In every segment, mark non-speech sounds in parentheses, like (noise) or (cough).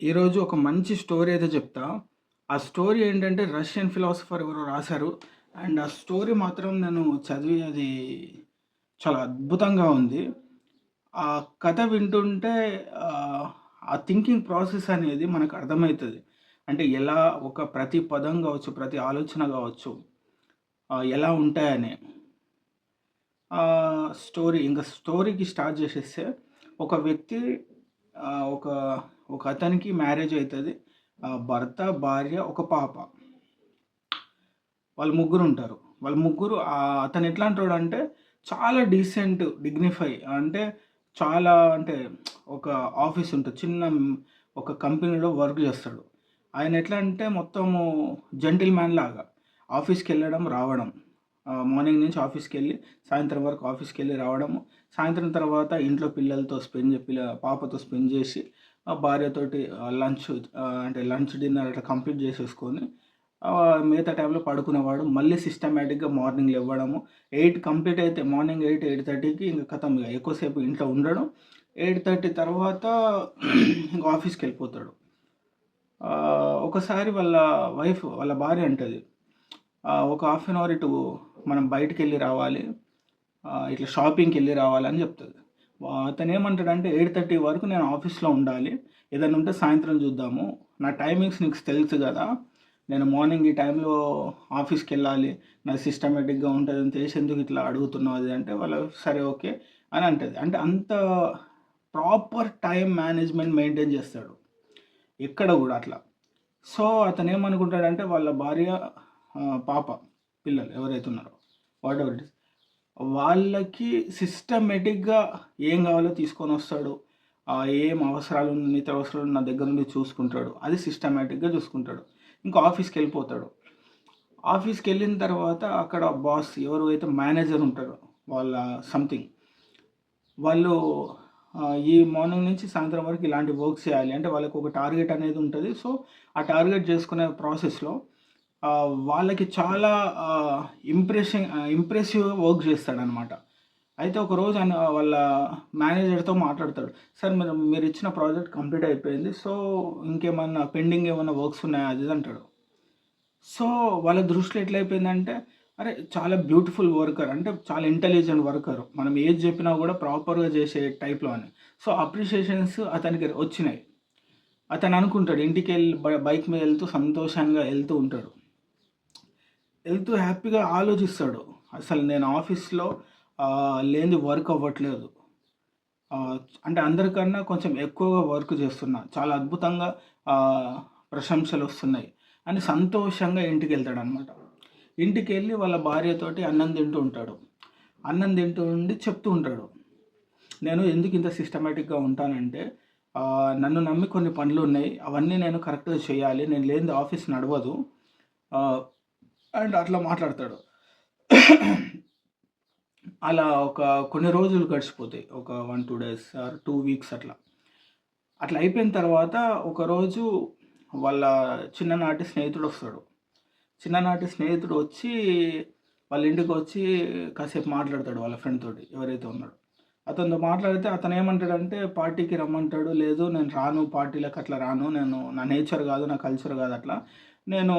ఈరోజు ఒక మంచి స్టోరీ అయితే చెప్తా. ఆ స్టోరీ ఏంటంటే రష్యన్ ఫిలాసఫర్ ఎవరు రాశారు అండ్ ఆ స్టోరీ మాత్రం నేను చదివి అది చాలా అద్భుతంగా ఉంది. ఆ కథ వింటుంటే ఆ థింకింగ్ ప్రాసెస్ అనేది మనకు అర్థమవుతుంది అంటే ఎలా ఒక ప్రతి పదం కావచ్చు ప్రతి ఆలోచన కావచ్చు ఎలా ఉంటాయని. స్టోరీ ఇంకా స్టోరీకి స్టార్ట్ చేసేస్తే ఒక వ్యక్తి ఒక ఒక అతనికి మ్యారేజ్ అవుతుంది భర్త, భార్య, ఒక పాప. వాళ్ళు ముగ్గురు ఉంటారు వాళ్ళు ముగ్గురు అతను అతను ఎట్లాంటోడంటే చాలా డీసెంట్, డిగ్నిఫై అంటే చాలా అంటే ఒక ఆఫీస్ ఉంటుంది చిన్న ఒక కంపెనీలో వర్క్ చేస్తాడు. ఆయన ఎట్లా అంటే మొత్తము జెంటిల్‌మ్యాన్ లాగా ఆఫీస్కి వెళ్ళడం రావడం. మార్నింగ్ నుంచి ఆఫీస్కి వెళ్ళి సాయంత్రం వరకు ఆఫీస్కి వెళ్ళి రావడము. సాయంత్రం తర్వాత ఇంట్లో పిల్లలతో స్పెండ్ పిల్ల పాపతో స్పెండ్ చేసి భార్యతోటి లంచ్ అంటే లంచ్, డిన్నర్ అట్లా కంప్లీట్ చేసేసుకొని మిగతా టైంలో పడుకునేవాడు. మళ్ళీ సిస్టమేటిక్గా మార్నింగ్ ఇవ్వడము ఎయిట్ కంప్లీట్ అయితే మార్నింగ్ ఎయిట్ ఎయిట్ థర్టీకి ఇంకా ఖతం ఇగ ఎక్కువసేపు ఇంట్లో ఉండడం. 8:30 తర్వాత (clears throat) ఇంక ఆఫీస్కి వెళ్ళిపోతాడు ఒకసారి వాళ్ళ వైఫ్ వాళ్ళ భార్య అంటుంది ఒక హాఫ్ అన్ అవర్ ఇటు మనం బయటికెళ్ళి రావాలి. ఇట్లా షాపింగ్కి వెళ్ళి రావాలని చెప్తుంది అతను ఏమంటాడంటే ఎయిట్ థర్టీ వరకు నేను ఆఫీస్‌లో ఉండాలి. ఏదైనా ఉంటే సాయంత్రం చూద్దాము. నా టైమింగ్స్ నీకు తెలుసు కదా నేను మార్నింగ్ ఈ టైంలో ఆఫీస్కి ఆఫీస్‌కెళ్ళాలి. సిస్టమేటిక్గా ఉంటుంది అని తెలిసి ఎందుకు ఇట్లా అడుగుతున్నావు అది అంటే వాళ్ళు సరే ఓకే అని అంటుంది అంటే అంత ప్రాపర్ టైం మేనేజ్‌మెంట్ మెయింటైన్ చేస్తాడు. ఎక్కడ కూడా అట్లా. సో, అతనేమనుకుంటాడంటే వాళ్ళ భార్య పాప, పిల్లలు ఎవరైతే ఉన్నారో వాటెవర్ ఇట్ ఇస్ వాళ్ళకి సిస్టమేటిక్‌గా ఏం కావాలో తీసుకొని వస్తాడు ఏం అవసరాలు నిత్య అవసరాలు నా దగ్గర నుండి చూసుకుంటాడు. అది సిస్టమేటిక్గా చూసుకుంటాడు. ఇంకా ఆఫీస్కి వెళ్ళిపోతాడు ఆఫీస్కి వెళ్ళిన తర్వాత అక్కడ బాస్ ఎవరు అయితే మేనేజర్ ఉంటారో వాళ్ళ సంథింగ్ వాళ్ళు ఈ మార్నింగ్ నుంచి సాయంత్రం వరకు ఇలాంటి వర్క్ చేయాలి. అంటే వాళ్ళకి ఒక టార్గెట్ అనేది ఉంటుంది సో, ఆ టార్గెట్ చేసుకునే ప్రాసెస్‌లో వాళ్ళకి చాలా ఇంప్రెషన్ ఇంప్రెసివ్ వర్క్ చేస్తాడనమాట. అయితే ఒకరోజు ఆయన వాళ్ళ మేనేజర్‌తో మాట్లాడతాడు. సార్ మీరు మీరు ఇచ్చిన ప్రాజెక్ట్ కంప్లీట్ అయిపోయింది. సో, ఇంకేమన్నా పెండింగ్ ఏమైనా వర్క్స్ ఉన్నాయా? అది అంటాడు. సో, వాళ్ళ దృష్టిలో ఎట్లయిపోయిందంటే అరే! చాలా బ్యూటిఫుల్ వర్కర్ అంటే చాలా ఇంటెలిజెంట్ వర్కర్. మనం ఏది చెప్పినా కూడా ప్రాపర్‌గా చేసే టైప్‌లో అని. సో, అప్రిషియేషన్స్ అతనికి వచ్చినాయి. అతను అనుకుంటాడు ఇంటికెళ్ళి వెళ్ళి బైక్ మీద వెళ్తూ సంతోషంగా వెళ్తూ ఉంటాడు. వెళ్తూ హ్యాపీగా ఆలోచిస్తాడు. అసలు నేను ఆఫీస్‌లో లేని లేనిది వర్క్ అవ్వట్లేదు. అంటే అందరికన్నా కొంచెం ఎక్కువగా వర్క్ చేస్తున్నా. చాలా అద్భుతంగా ప్రశంసలు వస్తున్నాయి అని సంతోషంగా ఇంటికెళ్తాడనమాట. ఇంటికెళ్ళి వాళ్ళ భార్యతోటి అన్నం తింటూ ఉంటాడు. అన్నం తింటూ ఉండి చెప్తూ ఉంటాడు. నేను ఎందుకు ఇంత సిస్టమేటిక్గా ఉంటానంటే నన్ను నమ్మి కొన్ని పనులు ఉన్నాయి అవన్నీ నేను కరెక్ట్‌గా చేయాలి. నేను లేనిది ఆఫీస్ నడవదు. అండ్ అట్లా మాట్లాడతాడు. అలా ఒక కొన్ని రోజులు గడిచిపోతాయి. ఒక 1, 2 డేస్ ఆర్ టూ వీక్స్ అట్లా. అట్లా అయిపోయిన తర్వాత ఒకరోజు వాళ్ళ చిన్ననాటి స్నేహితుడు వస్తాడు చిన్ననాటి స్నేహితుడు వచ్చి వాళ్ళ ఇంటికి వచ్చి కాసేపు మాట్లాడతాడు వాళ్ళ ఫ్రెండ్ తోటి ఎవరైతే ఉన్నాడో. అతనితో మాట్లాడితే అతను ఏమంటాడంటే పార్టీకి రమ్మంటాడు. లేదు నేను రాను పార్టీలకు అట్లా రాను. నేను నా నేచర్ కాదు, నా కల్చర్ కాదు అట్లా. నేను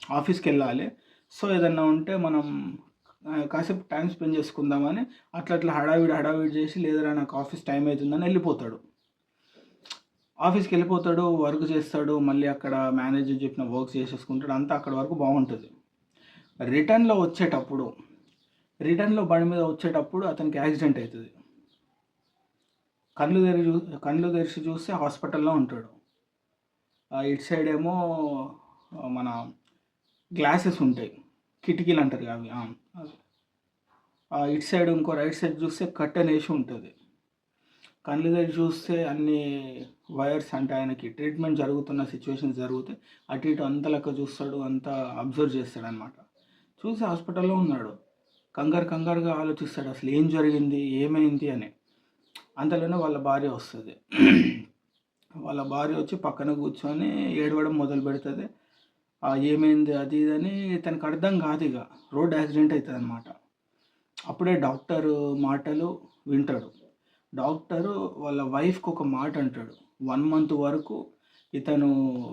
ఆఫీస్కి వెళ్ళాలి సో, ఏదన్నా ఉంటే మనం కాసేపు టైం స్పెండ్ చేసుకుందామని అట్లా అట్లా హడావిడి హడావిడి చేసి లేదరా నాకు ఆఫీస్ టైం అవుతుందని వెళ్ళిపోతాడు. ఆఫీస్కి వెళ్ళిపోతాడు వర్క్ చేస్తాడు. మళ్ళీ అక్కడ మేనేజర్ చెప్పిన వర్క్ చేసేసుకుంటాడు. అంతా అక్కడ వరకు బాగుంటుంది రిటర్న్‌లో వచ్చేటప్పుడు, రిటర్న్‌లో బండి మీద వచ్చేటప్పుడు అతనికి యాక్సిడెంట్ అవుతుంది కళ్ళు తెరి చూ కళ్ళు తెరిచి చూస్తే హాస్పిటల్‌లో ఉంటాడు. ఇటు సైడ్ ఏమో మన గ్లాసెస్ ఉంటాయి. కిటికీలు అంటారు అవి. ఇటు సైడ్ ఇంకో రైట్ సైడ్ చూస్తే కట్టెన్ వేసి ఉంటుంది కళ్ళు దగ్గర చూస్తే అన్ని వైర్స్ అంటే ఆయనకి ట్రీట్మెంట్ జరుగుతున్న సిచ్యువేషన్స్ జరుగుతాయి. అటు ఇటు అంత లెక్క చూస్తాడు. అంతా అబ్జర్వ్ చేస్తాడనమాట. చూసి హాస్పిటల్‌లో ఉన్నాడు. కంగారు కంగారుగా ఆలోచిస్తాడు. అసలు ఏం జరిగింది? ఏమైంది అని. అంతలోనే వాళ్ళ భార్య వస్తుంది వాళ్ళ భార్య వచ్చి పక్కన కూర్చొని ఏడవడం మొదలు పెడుతుంది ఏమైంది అది ఇది అని తనకు అర్థం కాదు ఇక. రోడ్ యాక్సిడెంట్ అవుతుంది అనమాట అప్పుడే డాక్టర్ మాటలు వింటాడు. డాక్టరు వాళ్ళ వైఫ్‌కి ఒక మాట అంటాడు. వన్ మంత్ వరకు ఇతను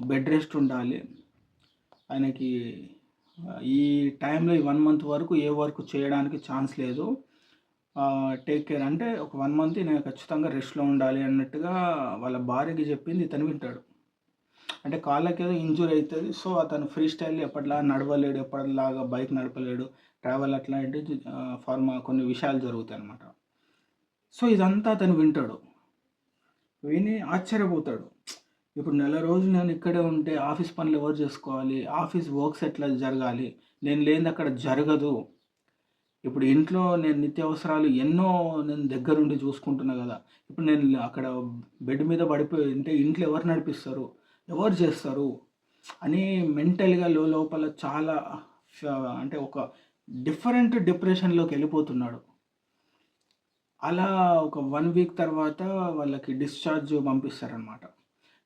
బెడ్ రెస్ట్ ఉండాలి. ఆయనకి ఈ టైంలో ఈ వన్ మంత్ వరకు ఏ వర్క్ చేయడానికి ఛాన్స్ లేదు. టేక్ కేర్ అంటే ఒక వన్ మంత్ నేను ఖచ్చితంగా రెస్ట్లో ఉండాలి అన్నట్టుగా వాళ్ళ భార్యకి చెప్పింది ఇతను వింటాడు. అంటే కాళ్ళకి ఏదో ఇంజూరీ అవుతుంది. సో అతను ఫ్రీ స్టైల్ ఎప్పటిలా నడవలేడు ఎప్పటిలాగా బైక్ నడపలేడు ట్రావెల్ అట్లాంటి ఫార్మా కొన్ని విషయాలు జరుగుతాయి అన్నమాట సో ఇదంతా అతను వింటాడు. విని ఆశ్చర్యపోతాడు. ఇప్పుడు నెల రోజులు నేను ఇక్కడే ఉంటే ఆఫీస్ పనులు ఎవరు చేసుకోవాలి? ఆఫీస్ వర్క్స్ ఎట్లా జరగాలి? నేను లేనిది అక్కడ జరగదు. ఇప్పుడు ఇంట్లో నేను నిత్యావసరాలు ఎన్నో నేను దగ్గరుండి చూసుకుంటున్నా కదా. ఇప్పుడు నేను అక్కడ బెడ్ మీద పడిపోయి ఉంటే ఇంట్లో ఎవరు నడిపిస్తారు? ఎవరు చేస్తారు? అని మెంటల్గా లోపల చాలా అంటే ఒక డిఫరెంట్ డిప్రెషన్లోకి వెళ్ళిపోతున్నాడు. అలా ఒక వన్ వీక్ తర్వాత వాళ్ళకి డిశ్చార్జ్ పంపిస్తారనమాట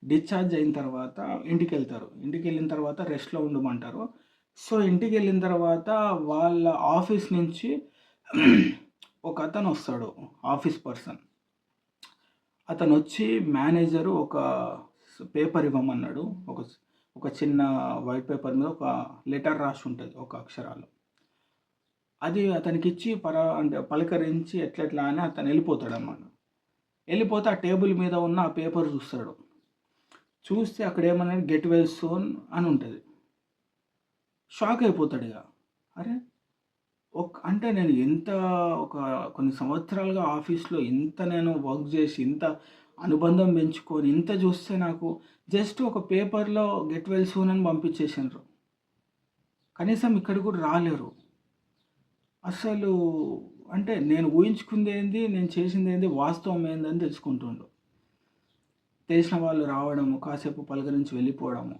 డిశ్చార్జ్ అయిన తర్వాత ఇంటికి వెళ్తారు ఇంటికి వెళ్ళిన తర్వాత రెస్ట్లో ఉండమంటారు. సో ఇంటికి వెళ్ళిన తర్వాత వాళ్ళ ఆఫీస్ నుంచి ఒక అతను వస్తాడు ఆఫీస్ పర్సన్. అతను వచ్చి మేనేజరు ఒక పేపర్ ఇవ్వమన్నాడు. ఒక ఒక చిన్న వైట్ పేపర్ మీద ఒక లెటర్ రాసి ఉంటుంది ఒక అక్షరాలు. అది అతనికి ఇచ్చి పర అంటే పలకరించి ఎట్లెట్లా అని అతను వెళ్ళిపోతాడు అన్నమాట వెళ్ళిపోతే ఆ టేబుల్ మీద ఉన్న ఆ పేపర్ చూస్తాడు. చూస్తే అక్కడ ఏమన్నా గెట్ వెల్ సోన్ అని ఉంటుంది. షాక్ అయిపోతాడు ఇక. అరే ఒక అంటే నేను ఎంత ఒక కొన్ని సంవత్సరాలుగా ఆఫీస్లో ఇంత నేను వర్క్ చేసి ఇంత అనుబంధం పెంచుకొని ఇంత చూస్తే నాకు జస్ట్ ఒక పేపర్లో గెట్ వెల్ సూన్ అని పంపించేసినారు కనీసం ఇక్కడ కూడా రాలేరు. అసలు అంటే నేను ఊహించుకుంది ఏంది నేను చేసింది ఏంది వాస్తవం ఏందని తెలుసుకుంటుండు తెలిసిన వాళ్ళు రావడము కాసేపు పలకరించి వెళ్ళిపోవడము.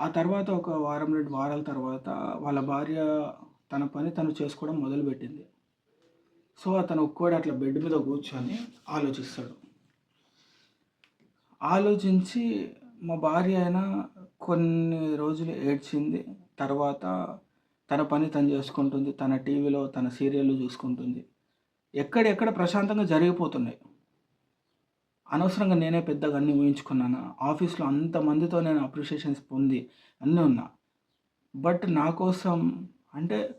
ఆ తర్వాత ఒక వారం రెండు వారాల తర్వాత వాళ్ళ భార్య తన పని తను చేసుకోవడం మొదలుపెట్టింది. సో అతను ఒక్కడే అట్లా బెడ్ మీద కూర్చొని ఆలోచిస్తాడు. ఆలోచించి మా భార్య అయినా కొన్ని రోజులు ఏడ్చింది. తర్వాత తన పని తను చేసుకుంటుంది. తన టీవీలో తన సీరియల్లు చూసుకుంటుంది. ఎక్కడెక్కడ ప్రశాంతంగా జరిగిపోతున్నాయి. అనవసరంగా నేనే పెద్దగా అన్నీ ఊహించుకున్నాను? ఆఫీస్లో అంతమందితో నేను అప్రిషియేషన్స్ పొంది అన్నీ ఉన్నా. బట్ నా కోసం అంటే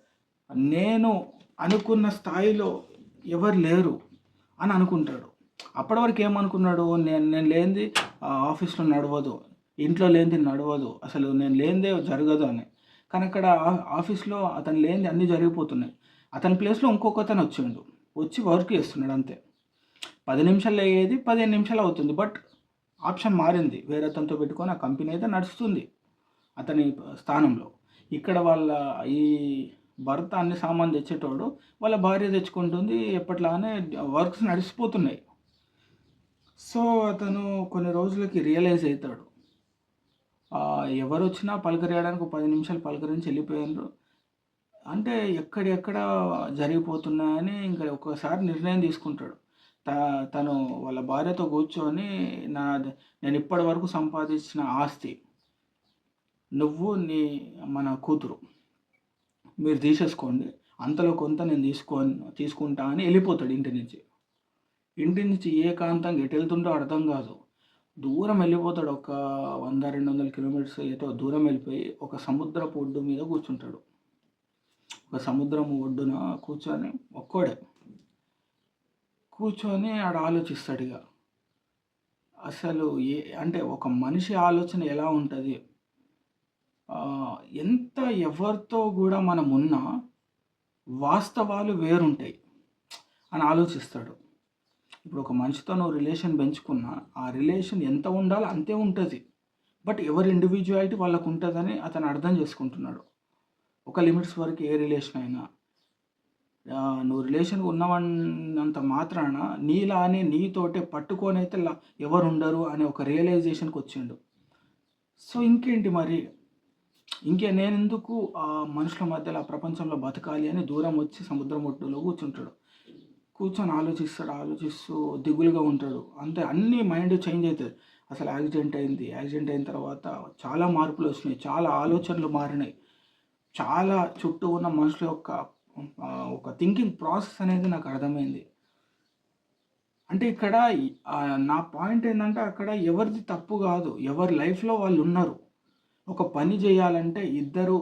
నేను అనుకున్న స్థాయిలో ఎవరు లేరు అని అనుకుంటాడు. అప్పటి వరకు ఏమనుకున్నాడు? నేను నేను లేనిది ఆఫీస్లో నడవదు. ఇంట్లో లేనిది నడవదు. అసలు నేను లేనిదే జరగదు అని. కానీ అక్కడ ఆఫీస్లో అతను లేనిది అన్నీ జరిగిపోతున్నాయి. అతని ప్లేస్లో ఇంకొక అతను వచ్చిండు. వచ్చి వర్క్ చేస్తున్నాడు అంతే. పది నిమిషాలు అయ్యేది పదిహేను నిమిషాలు అవుతుంది. బట్ ఆప్షన్ మారింది. వేరే అతనితో పెట్టుకొని ఆ కంపెనీ అయితే నడుస్తుంది అతని స్థానంలో. ఇక్కడ వాళ్ళ ఈ భర్త అన్ని సామాన్ తెచ్చేటోడు వాళ్ళ భార్య తెచ్చుకుంటుంది. ఎప్పట్లానే వర్క్స్ నడిచిపోతున్నాయి సో అతను కొన్ని రోజులకి రియలైజ్ అవుతాడు. ఎవరు వచ్చినా పలకరేయడానికి పది నిమిషాలు పలకరించి వెళ్ళిపోయినారు. అంటే ఎక్కడెక్కడ జరిగిపోతున్నాయని ఇంకా ఒక్కసారి నిర్ణయం తీసుకుంటాడు. త తను వాళ్ళ భార్యతో కూర్చొని నా నేను ఇప్పటి వరకు సంపాదించిన ఆస్తి నువ్వు నీ మన కూతురు మీరు తీసేసుకోండి అంతలో కొంత నేను తీసుకొని తీసుకుంటా అని వెళ్ళిపోతాడు ఇంటి నుంచి. ఇంటి నుంచి ఏకాంతంగా ఎటు వెళ్తుంటో అర్థం కాదు. దూరం వెళ్ళిపోతాడు ఒక వంద రెండు వందల కిలోమీటర్స్ ఏదో దూరం వెళ్ళిపోయి ఒక సముద్రపు ఒడ్డు మీద కూర్చుంటాడు. ఒక సముద్రం ఒడ్డున కూర్చొని ఒక్కోడే. కూర్చొని ఆడ ఆలోచిస్తాడు ఇక. అసలు ఏ అంటే ఒక మనిషి ఆలోచన ఎలా ఉంటుంది? ఎంత ఎవరితో కూడా మనం ఉన్నా వాస్తవాలు వేరుంటాయి అని ఆలోచిస్తాడు. ఇప్పుడు ఒక మనిషితో నువ్వు రిలేషన్ పెంచుకున్నా ఆ రిలేషన్ ఎంత ఉండాలో అంతే ఉంటుంది. బట్ ఎవరి ఇండివిజువాలిటీ వాళ్ళకు ఉంటుందని అతను అర్థం చేసుకుంటున్నాడు. ఒక లిమిట్స్ వరకు ఏ రిలేషన్ అయినా. నువ్వు రిలేషన్ ఉన్నవన్నంత మాత్రాన నీలానే నీతోటే పట్టుకొని అయితే ఎవరు ఉండరు అనే ఒక రియలైజేషన్కి వచ్చిండు. సో ఇంకేంటి మరి? ఇంకే నేను ఎందుకు ఆ మనుషుల మధ్యలో ఆ ప్రపంచంలో బతకాలి అని దూరం వచ్చి సముద్రం ఒడ్డులో కూర్చుంటాడు. కూర్చొని ఆలోచిస్తాడు ఆలోచిస్తూ దిగులుగా ఉంటాడు. అంతే అన్ని మైండ్ చేంజ్ అవుతుంది అసలు యాక్సిడెంట్ అయింది. యాక్సిడెంట్ అయిన తర్వాత చాలా మార్పులు వచ్చినాయి చాలా ఆలోచనలు మారినాయి. చాలా చుట్టూ ఉన్న మనుషుల యొక్క ఒక థింకింగ్ ప్రాసెస్ అనేది నాకు అర్థమైంది. అంటే ఇక్కడ నా పాయింట్ ఏంటంటే అక్కడ ఎవరిది తప్పు కాదు. ఎవరి లైఫ్లో వాళ్ళు ఉన్నారు. ఒక పని చేయాలంటే ఇద్దరు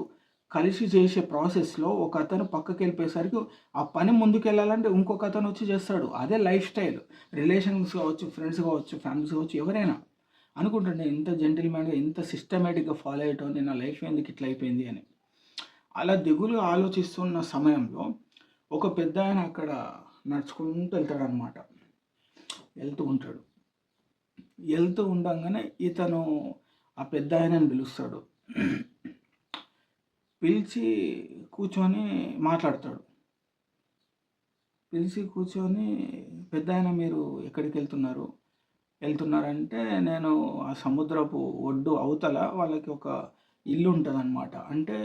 కలిసి చేసే ప్రాసెస్లో ఒక అతను పక్కకి వెళ్ళిపోయేసరికి ఆ పని ముందుకెళ్ళాలంటే ఇంకొక అతను వచ్చి చేస్తాడు. అదే లైఫ్ స్టైల్. రిలేషన్స్ కావచ్చు ఫ్రెండ్స్ కావచ్చు ఫ్యామిలీస్ కావచ్చు ఎవరైనా అనుకుంటాను నేను ఇంత జెంటిల్మెన్గా ఇంత సిస్టమేటిక్గా ఫాలో అయ్యటం నేను నా లైఫ్ ఎందుకు ఇట్లా అయిపోయింది అని. అలా దిగులుగా ఆలోచిస్తున్న సమయంలో ఒక పెద్ద ఆయన అక్కడ నడుచుకుంటూ వెళ్తాడనమాట వెళ్తూ ఉంటాడు. వెళ్తూ ఉండగానే ఇతను ఆ పెద్ద ఆయనని పిలుస్తాడు. పిలిచి కూర్చొని మాట్లాడతాడు. పిలిచి కూర్చొని పెద్ద ఆయన మీరు ఎక్కడికి వెళ్తున్నారు? వెళ్తున్నారంటే నేను ఆ సముద్రపు ఒడ్డు అవతల వాళ్ళకి ఒక ఇల్లు ఉంటుంది అనమాట అంటే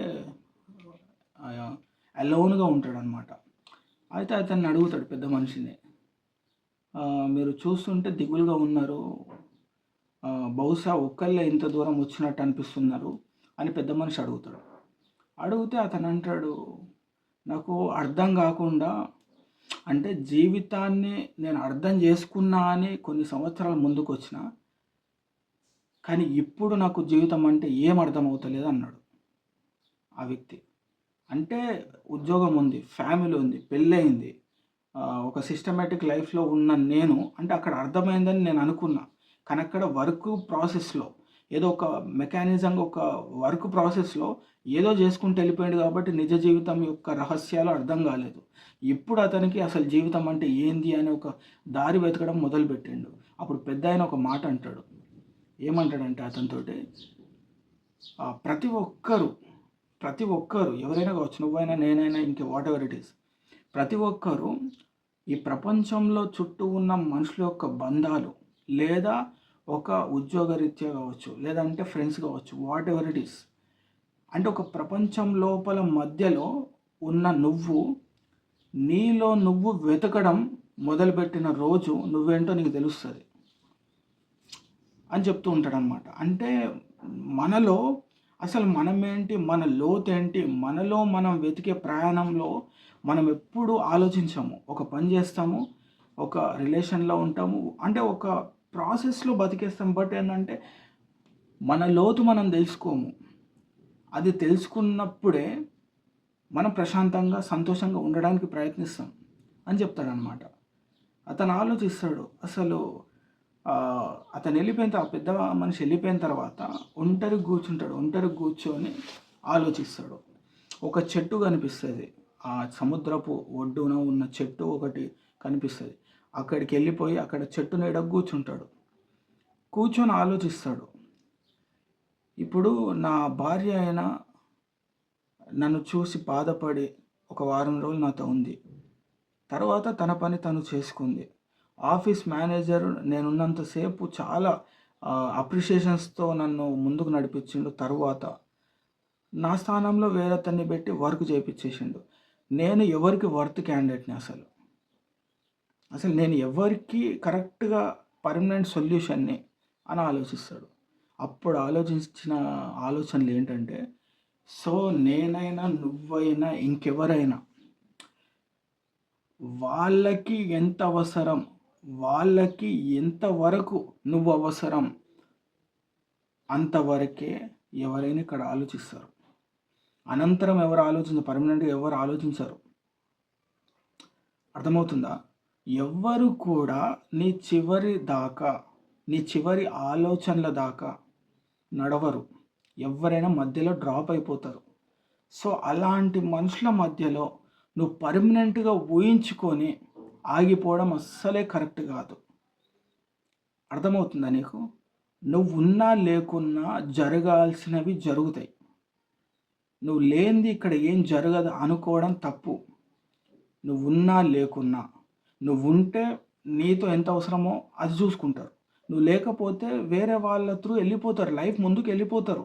అలోన్గా ఉంటాడనమాట అయితే అతన్ని అడుగుతాడు పెద్ద మనిషిని మీరు చూస్తుంటే దిగులుగా ఉన్నారు. బహుశా ఒక్కళ్ళే ఇంత దూరం వచ్చినట్టు అనిపిస్తున్నారు అని పెద్ద మనిషి అడుగుతాడు. అడిగితే అతను అంటాడు నాకు అర్థం కాకుండా అంటే జీవితాన్ని నేను అర్థం చేసుకున్నా అని కొన్ని సంవత్సరాల ముందుకు వచ్చిన కానీ ఇప్పుడు నాకు జీవితం అంటే ఏం అర్థం అవుతలేదు అన్నాడు ఆ వ్యక్తి. అంటే ఉద్యోగం ఉంది ఫ్యామిలీ ఉంది పెళ్ళయింది ఒక సిస్టమేటిక్ లైఫ్లో ఉన్న నేను అంటే అక్కడ అర్థమైందని నేను అనుకున్నా కానీ అక్కడ వర్క్ ప్రాసెస్లో ఏదో ఒక మెకానిజంగా ఒక వర్క్ ప్రాసెస్లో ఏదో చేసుకుంటూ వెళ్ళిపోయాడు కాబట్టి నిజ జీవితం యొక్క రహస్యాలు అర్థం కాలేదు. ఇప్పుడు అతనికి అసలు జీవితం అంటే ఏంది అని ఒక దారి వెతకడం మొదలుపెట్టిండు. అప్పుడు పెద్ద ఆయన ఒక మాట అంటాడు. ఏమంటాడంటే అతనితోటి ప్రతి ఒక్కరు ప్రతి ఒక్కరు ఎవరైనా కావచ్చు నువ్వైనా నేనైనా ఇంకే వాట్ ఎవర్ ఇట్ ఈస్ ప్రతి ఒక్కరు ఈ ప్రపంచంలో చుట్టూ ఉన్న మనుషుల యొక్క బంధాలు లేదా ఒక ఉద్యోగరీత్యా కావచ్చు లేదంటే ఫ్రెండ్స్ కావచ్చు వాట్ ఎవర్ ఇట్ ఈస్ అంటే ఒక ప్రపంచం లోపల మధ్యలో ఉన్న నువ్వు నీలో నువ్వు వెతకడం మొదలుపెట్టిన రోజు నువ్వేంటో నీకు తెలుస్తుంది అని చెప్తూ ఉంటాడు అనమాట అంటే మనలో అసలు మనమేంటి మన లోతేంటి మనలో మనం వెతికే ప్రయాణంలో మనం ఎప్పుడు ఆలోచించాము. ఒక పని చేస్తాము ఒక రిలేషన్లో ఉంటాము అంటే ఒక ప్రాసెస్లో బతికేస్తాం. బట్ ఏంటంటే మన లోతు మనం తెలుసుకోము. అది తెలుసుకున్నప్పుడే మనం ప్రశాంతంగా సంతోషంగా ఉండడానికి ప్రయత్నిస్తాం అని చెప్తాడనమాట అతను ఆలోచిస్తాడు. అసలు అతను వెళ్ళిపోయిన తర్వాత పెద్ద మనిషి వెళ్ళిపోయిన తర్వాత ఒంటరి కూర్చుంటాడు. ఒంటరి కూర్చొని ఆలోచిస్తాడు. ఒక చెట్టు కనిపిస్తుంది. ఆ సముద్రపు ఒడ్డున ఉన్న చెట్టు ఒకటి కనిపిస్తుంది. అక్కడికి వెళ్ళిపోయి అక్కడ చెట్టు నీడ కూర్చుంటాడు. కూర్చొని ఆలోచిస్తాడు. ఇప్పుడు నా భార్య అయినా నన్ను చూసి బాధపడి ఒక వారం రోజులు నాతో ఉంది. తర్వాత తన పని తను చేసుకుంది. ఆఫీస్ మేనేజర్ నేనున్నంతసేపు చాలా అప్రిషియేషన్స్తో నన్ను ముందుకు నడిపించిండు. తర్వాత నా స్థానంలో వేరే అతన్ని పెట్టి వర్క్ చేయించేసిండు నేను ఎవరికి వర్త్ క్యాండిడేట్ని అసలు? అసలు నేను ఎవరికి కరెక్ట్గా పర్మనెంట్ సొల్యూషన్ని అని ఆలోచిస్తాడు. అప్పుడు ఆలోచించిన ఆలోచనలు ఏంటంటే సో నేనైనా నువ్వైనా ఇంకెవరైనా వాళ్ళకి ఎంత అవసరం వాళ్ళకి ఎంతవరకు నువ్వు అవసరం అంతవరకే ఎవరైనా ఇక్కడ ఆలోచిస్తారు. అనంతరం ఎవరు ఆలోచించరు పర్మనెంట్గా ఎవరు ఆలోచించరు. అర్థమవుతుందా? ఎవ్వరు కూడా నీ చివరి దాకా నీ చివరి ఆలోచనల దాకా నడవరు. ఎవరైనా మధ్యలో డ్రాప్ అయిపోతారు. సో అలాంటి మనుషుల మధ్యలో నువ్వు పర్మనెంట్గా ఊహించుకొని ఆగిపోవడం అస్సలే కరెక్ట్ కాదు. అర్థమవుతుందా నీకు? నువ్వు ఉన్నా లేకున్నా జరగాల్సినవి జరుగుతాయి. నువ్వు లేనిది ఇక్కడ ఏం జరగదు అనుకోవడం తప్పు. నువ్వు ఉన్నా లేకున్నా నువ్వు ఉంటే నీతో ఎంత అవసరమో అది చూసుకుంటారు. నువ్వు లేకపోతే వేరే వాళ్ళ త్రూ వెళ్ళిపోతారు. లైఫ్ ముందుకు వెళ్ళిపోతారు.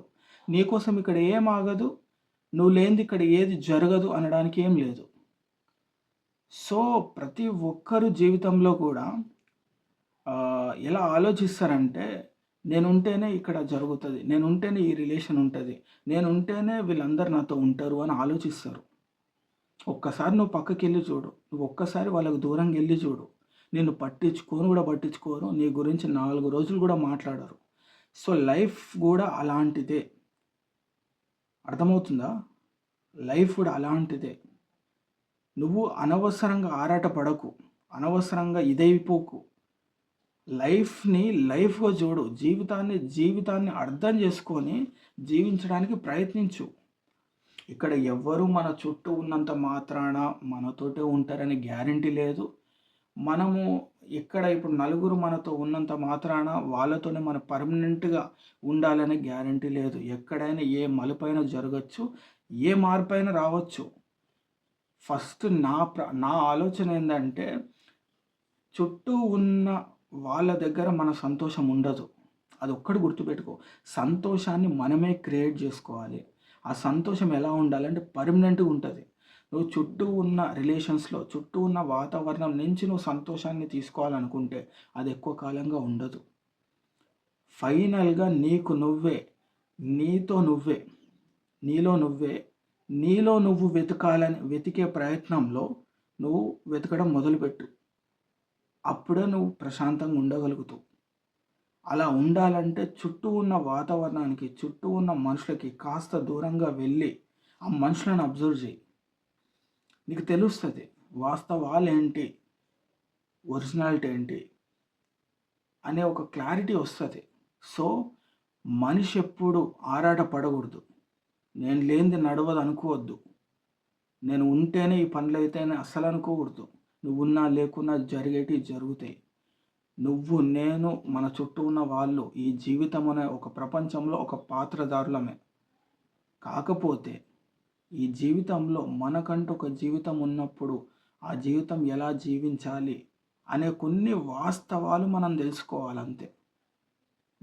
నీకోసం ఇక్కడ ఏం ఆగదు. నువ్వు లేనిది ఇక్కడ ఏది జరగదు అనడానికి ఏం లేదు. సో ప్రతి ఒక్కరు జీవితంలో కూడా ఎలా ఆలోచిస్తారంటే నేను ఉంటేనే ఇక్కడ జరుగుతుంది. నేను ఉంటేనే ఈ రిలేషన్ ఉంటుంది. నేను ఉంటేనే వీళ్ళందరూ నాతో ఉంటారు అని ఆలోచిస్తారు. ఒక్కసారి నువ్వు పక్కకి వెళ్ళి చూడు. నువ్వు ఒక్కసారి వాళ్ళకు దూరంగా వెళ్ళి చూడు. నేను పట్టించుకోను కూడా పట్టించుకోరు. నీ గురించి నాలుగు రోజులు కూడా మాట్లాడరు. సో లైఫ్ కూడా అలాంటిదే. అర్థమవుతుందా? లైఫ్ కూడా అలాంటిదే. నువ్వు అనవసరంగా ఆరాటపడకు. అనవసరంగా ఇదైపోకు. లైఫ్ని లైఫ్గా చూడు. జీవితాన్ని జీవితాన్ని అర్థం చేసుకొని జీవించడానికి ప్రయత్నించు. ఇక్కడ ఎవ్వరు మన చుట్టూ ఉన్నంత మాత్రాన మనతోటే ఉంటారని గ్యారంటీ లేదు. మనము ఇక్కడ ఇప్పుడు నలుగురు మనతో ఉన్నంత మాత్రాన వాళ్ళతోనే మన పర్మనెంట్గా ఉండాలనే గ్యారంటీ లేదు. ఎక్కడైనా ఏ మలుపైన జరగచ్చు ఏ మార్పైనా రావచ్చు. ఫస్ట్ నా ప్ర నా ఆలోచన ఏంటంటే చుట్టూ ఉన్న వాళ్ళ దగ్గర మన సంతోషం ఉండదు. అది ఒక్కటి గుర్తుపెట్టుకో. సంతోషాన్ని మనమే క్రియేట్ చేసుకోవాలి. ఆ సంతోషం ఎలా ఉండాలంటే పర్మనెంట్గా ఉంటుంది. నువ్వు చుట్టూ ఉన్న రిలేషన్స్లో చుట్టూ ఉన్న వాతావరణం నుంచి నువ్వు సంతోషాన్ని తీసుకోవాలనుకుంటే అది ఎక్కువ కాలంగా ఉండదు. ఫైనల్గా నీకు నువ్వే నీతో నువ్వే నీలో నువ్వే నీలో నువ్వు వెతకాలని వెతికే ప్రయత్నంలో నువ్వు వెతకడం మొదలుపెట్టు. అప్పుడే నువ్వు ప్రశాంతంగా ఉండగలుగుతావు. అలా ఉండాలంటే చుట్టూ ఉన్న వాతావరణానికి చుట్టూ ఉన్న మనుషులకి కాస్త దూరంగా వెళ్ళి ఆ మనుషులను అబ్జర్వ్ చేయి. నీకు తెలుస్తుంది వాస్తవాలు ఏంటి? ఒరిజినాలిటీ ఏంటి? అనే ఒక క్లారిటీ వస్తుంది. సో మనిషి ఎప్పుడు ఆరాట పడకూడదు. నేను లేనిది నడవదు అనుకోవద్దు. నేను ఉంటేనే ఈ పనులు అయితేనే అస్సలు అనుకోకూడదు. నువ్వు ఉన్నా లేకున్నా జరిగేటివి జరుగుతాయి. నువ్వు నేను మన చుట్టూ ఉన్న వాళ్ళు ఈ జీవితం అనే ఒక ప్రపంచంలో ఒక పాత్రదారులమే. కాకపోతే ఈ జీవితంలో మనకంటూ ఒక జీవితం ఉన్నప్పుడు ఆ జీవితం ఎలా జీవించాలి అనే కొన్ని వాస్తవాలు మనం తెలుసుకోవాలంతే.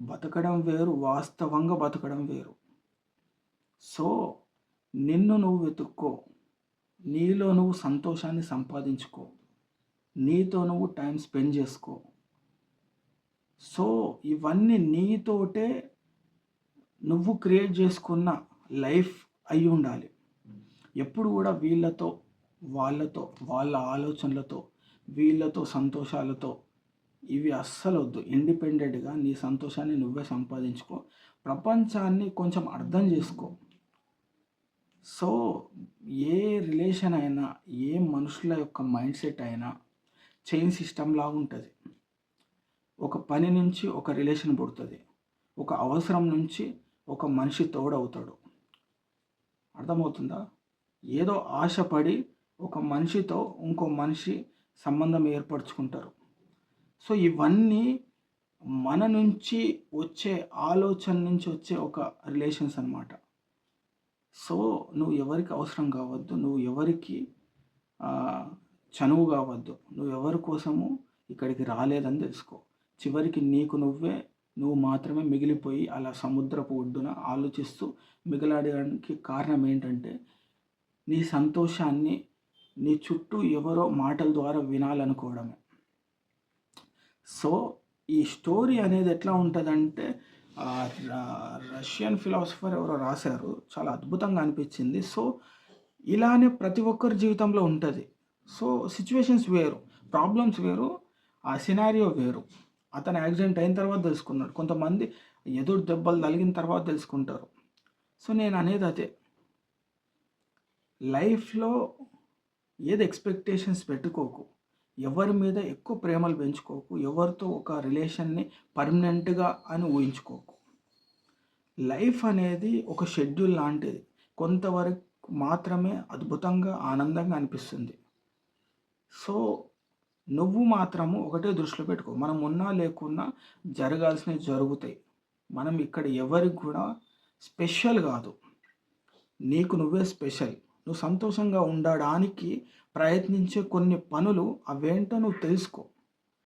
బతకడం వేరు వాస్తవంగా బతకడం వేరు. సో నిన్ను నువ్వు వెతుక్కో. నీలో నువ్వు సంతోషాన్ని సంపాదించుకో. నీతో నువ్వు టైం స్పెండ్ చేసుకో. సో ఇవన్నీ నీతోటే నువ్వు క్రియేట్ చేసుకున్న లైఫ్ అయి ఉండాలి. ఎప్పుడు కూడా వీళ్ళతో వాళ్ళతో వాళ్ళ ఆలోచనలతో వీళ్ళతో సంతోషాలతో ఇవి అస్సలు వద్దు. ఇండిపెండెంట్గా నీ సంతోషాన్ని నువ్వే సంపాదించుకో. ప్రపంచాన్ని కొంచెం అర్థం చేసుకో. సో ఏ రిలేషన్ అయినా ఏ మనుషుల యొక్క మైండ్ సెట్ అయినా చైన్ సిస్టమ్ లాగా ఉంటుంది ఒక పని నుంచి ఒక రిలేషన్ పుడుతుంది. ఒక అవసరం నుంచి ఒక మనిషి తోడవుతాడు. అర్థమవుతుందా? ఏదో ఆశపడి ఒక మనిషితో ఇంకో మనిషి సంబంధం ఏర్పరచుకుంటారు. సో ఇవన్నీ మన నుంచి వచ్చే ఆలోచన నుంచి వచ్చే ఒక రిలేషన్స్ అనమాట సో నువ్వు ఎవరికి అవసరం కావద్దు నువ్వు ఎవరికి చనువు కావద్దు నువ్వు ఎవరి కోసము ఇక్కడికి రాలేదని తెలుసుకో. చివరికి నీకు నువ్వే నువ్వు మాత్రమే మిగిలిపోయి అలా సముద్రపు ఒడ్డున ఆలోచిస్తూ మిగిలాడడానికి కారణం ఏంటంటే నీ సంతోషాన్ని నీ చుట్టూ ఎవరో మాటల ద్వారా వినాలనుకోవడమే. సో ఈ స్టోరీ అనేది ఎట్లా ఉంటుందంటే రష్యన్ ఫిలాసఫర్ ఎవరో రాశారు చాలా అద్భుతంగా అనిపించింది. సో ఇలానే ప్రతి ఒక్కరి జీవితంలో ఉంటుంది. సో సిచ్యువేషన్స్ వేరు ప్రాబ్లమ్స్ వేరు ఆ సినారియో వేరు. అతను యాక్సిడెంట్ అయిన తర్వాత తెలుసుకున్నాడు. కొంతమంది ఎదురు దెబ్బలు తగిలిన తర్వాత తెలుసుకుంటారు. సో నేను అనేది అదే. లైఫ్లో ఏది ఎక్స్పెక్టేషన్స్ పెట్టుకోకు. ఎవరి మీద ఎక్కువ ప్రేమలు పెంచుకోకు. ఎవరితో ఒక రిలేషన్ని పర్మనెంట్గా అని ఊహించుకోకు. లైఫ్ అనేది ఒక షెడ్యూల్ లాంటిది. కొంతవరకు మాత్రమే అద్భుతంగా ఆనందంగా అనిపిస్తుంది. సో నువ్వు మాత్రము ఒకటే దృష్టిలో పెట్టుకో. మనం ఉన్నా లేకున్నా జరగాల్సినవి జరుగుతాయి. మనం ఇక్కడ ఎవరికి కూడా స్పెషల్ కాదు. నీకు నువ్వే స్పెషల్. నువ్వు సంతోషంగా ఉండడానికి ప్రయత్నించే కొన్ని పనులు అవేంటో నువ్వు తెలుసుకో.